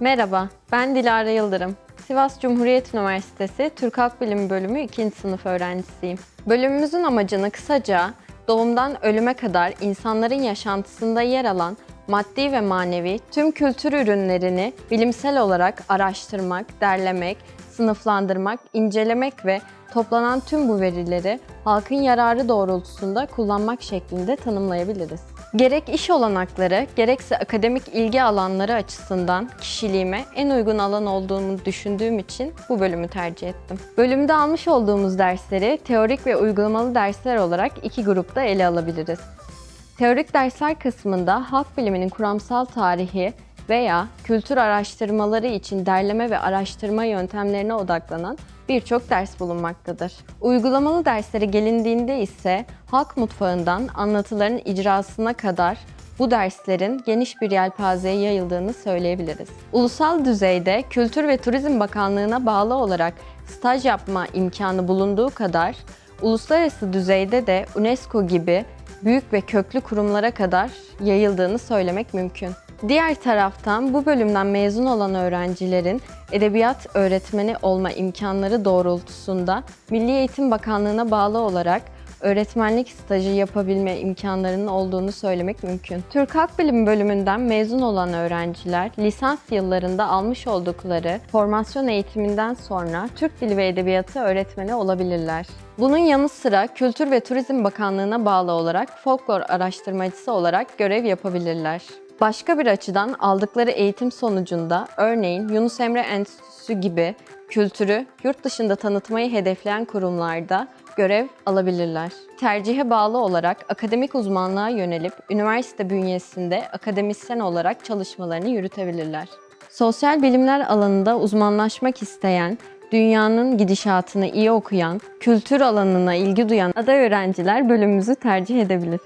Merhaba, ben Dilara Yıldırım. Sivas Cumhuriyet Üniversitesi Türk Halk Bilimi Bölümü 2. sınıf öğrencisiyim. Bölümümüzün amacını kısaca doğumdan ölüme kadar insanların yaşantısında yer alan maddi ve manevi tüm kültür ürünlerini bilimsel olarak araştırmak, derlemek, sınıflandırmak, incelemek ve toplanan tüm bu verileri halkın yararı doğrultusunda kullanmak şeklinde tanımlayabiliriz. Gerek iş olanakları, gerekse akademik ilgi alanları açısından kişiliğime en uygun alan olduğunu düşündüğüm için bu bölümü tercih ettim. Bölümde almış olduğumuz dersleri teorik ve uygulamalı dersler olarak iki grupta ele alabiliriz. Teorik dersler kısmında halk biliminin kuramsal tarihi veya kültür araştırmaları için derleme ve araştırma yöntemlerine odaklanan birçok ders bulunmaktadır. Uygulamalı derslere gelindiğinde ise halk mutfağından anlatıların icrasına kadar bu derslerin geniş bir yelpazeye yayıldığını söyleyebiliriz. Ulusal düzeyde Kültür ve Turizm Bakanlığı'na bağlı olarak staj yapma imkanı bulunduğu kadar uluslararası düzeyde de UNESCO gibi büyük ve köklü kurumlara kadar yayıldığını söylemek mümkün. Diğer taraftan bu bölümden mezun olan öğrencilerin edebiyat öğretmeni olma imkanları doğrultusunda Milli Eğitim Bakanlığı'na bağlı olarak öğretmenlik stajı yapabilme imkanlarının olduğunu söylemek mümkün. Türk Halk Bilimi bölümünden mezun olan öğrenciler lisans yıllarında almış oldukları formasyon eğitiminden sonra Türk Dili ve Edebiyatı öğretmeni olabilirler. Bunun yanı sıra Kültür ve Turizm Bakanlığı'na bağlı olarak folklor araştırmacısı olarak görev yapabilirler. Başka bir açıdan aldıkları eğitim sonucunda örneğin Yunus Emre Enstitüsü gibi kültürü yurt dışında tanıtmayı hedefleyen kurumlarda görev alabilirler. Tercihe bağlı olarak akademik uzmanlığa yönelip üniversite bünyesinde akademisyen olarak çalışmalarını yürütebilirler. Sosyal bilimler alanında uzmanlaşmak isteyen, dünyanın gidişatını iyi okuyan, kültür alanına ilgi duyan aday öğrenciler bölümümüzü tercih edebilir.